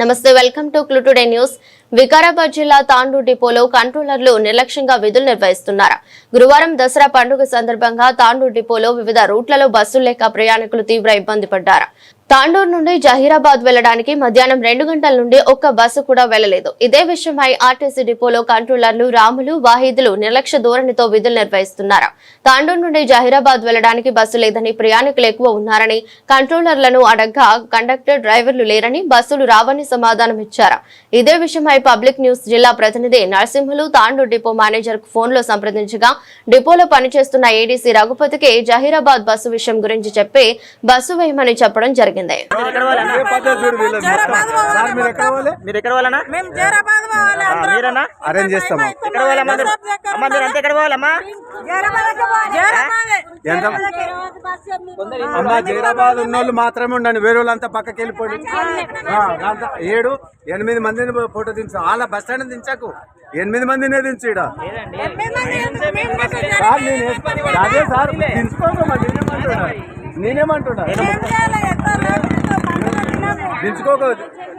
నమస్తే welcome to clue today news. Vikarabad జిల్లా తాండూరు డిపోలో కంట్రోలర్లు నిర్లక్ష్యంగా విధులు నిర్వహిస్తున్నారు? గురువారం దసరా పండుగ సందర్భంగా తాండూరు డిపోలో వివిధ రూట్లలో బస్సులు లేక ప్రయాణికులు తీవ్ర ఇబ్బంది పడ్డారు? తాండూరు నుండి జహీరాబాద్ వెళ్ళడానికి మధ్యాహ్నం రెండు గంటల నుండి ఒక్క బస్సు కూడా వెళ్ళలేదు ఇదే విషయమై ఆర్టీసీ డిపోలో కంట్రోలర్లు రాములు వాహిదులు నిర్లక్ష్య ధోరణితో విధులు నిర్వహిస్తున్నారు. తాండూరు నుండి జహీరాబాద్ వెళ్ళడానికి బస్సు లేదని ప్రయాణికులు ఎక్కువ ఉన్నారని కంట్రోలర్లను అడగ్గా కండక్టర్ డ్రైవర్లు లేరని బస్సులు రావని సమాధానం ఇచ్చారు. ఇదే విషయమై పబ్లిక్ న్యూస్ జిల్లా ప్రతినిధి నరసింహులు తాండూరు డిపో మేనేజర్కు ఫోన్లో సంప్రదించగా డిపోలో పనిచేస్తున్న ఏడీసీ రఘుపతికి జహీరాబాద్ బస్సు విషయం గురించి చెప్పి బస్సు వేయమని చెప్పడం జరిగింది. మీరు అమ్మా జైరాబాద్ ఎంత? అమ్మ జైరాబాద్ ఉన్న వాళ్ళు మాత్రమే ఉండండి. వేరే వాళ్ళంతా పక్కకి దాంతో ఏడు ఎనిమిది మందిని ఫోటో దించు. వాళ్ళ బస్ స్టాండ్ దించకు. ఎనిమిది మందినే దించు ఈడ. సార్ నేను అదే సార్ దించుకోక నేనేమంటున్నా? నేనేమంటున్నా దించుకోక